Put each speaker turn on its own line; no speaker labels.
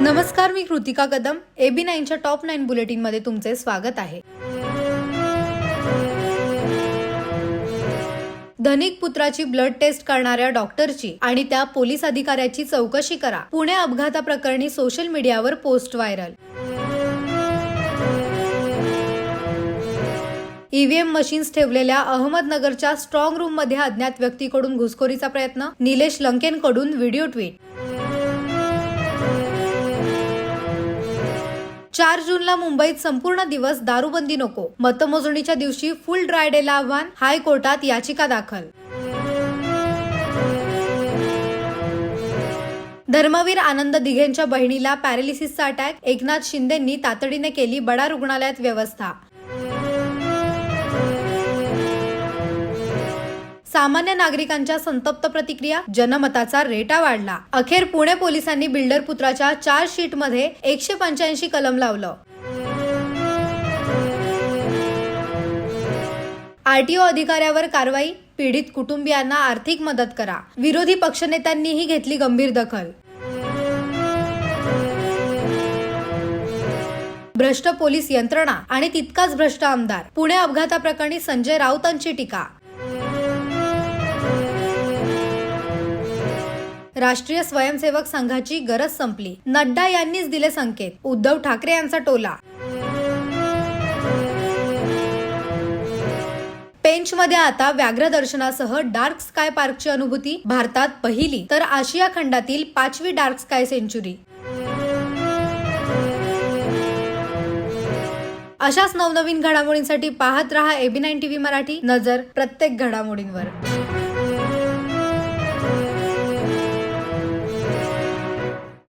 नमस्कार मी कृतिका कदम. एबी नाईनच्या टॉप नाईन बुलेटिनमध्ये तुमचे स्वागत आहे. धनिक पुत्राची ब्लड टेस्ट करणाऱ्या डॉक्टरची आणि त्या पोलीस अधिकाऱ्याची चौकशी करा. पुणे अपघाताप्रकरणी सोशल मीडियावर पोस्ट व्हायरल. ईव्हीएम मशीन्स ठेवलेल्या अहमदनगरच्या स्ट्रॉंग रूममध्ये अज्ञात व्यक्तीकडून घुसखोरीचा प्रयत्न. निलेश लंकेनकडून व्हिडिओ ट्विट. चार जूनला मुंबईत संपूर्ण दिवस दारूबंदी नको. मतमोजणीच्या दिवशी फुल ड्राय डेला आव्हान हायकोर्टात याचिका दाखल. धर्मवीर आनंद दिघेंच्या बहिणीला पॅरालिसिसचा अटॅक एकनाथ शिंदेंनी तातडीने केली बडा रुग्णालयात व्यवस्था सामान्य नागरिकांच्या संतप्त प्रतिक्रिया जनमताचा रेटा वाढला. अखेर पुणे पोलिसांनी बिल्डर पुत्राच्या चार शीटमध्ये एकशे पंच्याऐंशी कलम लावलं. आरटीओ अधिकाऱ्यावर कारवाई पीडित कुटुंबियांना आर्थिक मदत करा. विरोधी पक्षनेत्यांनीही घेतली गंभीर दखल. भ्रष्ट पोलीस यंत्रणा आणि तितकाच भ्रष्ट आमदार. पुणे अपघाताप्रकरणी संजय राऊतांची टीका. राष्ट्रीय स्वयंसेवक संघाची गरज संपली. नड्डा यांनीच दिले संकेत. उद्धव ठाकरे यांचा टोला. पेंचमध्ये आता व्याघ्र दर्शनासह डार्क स्काय पार्कची अनुभूती भारतात पहिली तर आशिया खंडातील पाचवी डार्क स्काय सेंचुरी. अशाच नवनवीन घडामोडींसाठी पाहत रहा एबी नाईन टीव्ही मराठी. नजर प्रत्येक घडामोडींवर.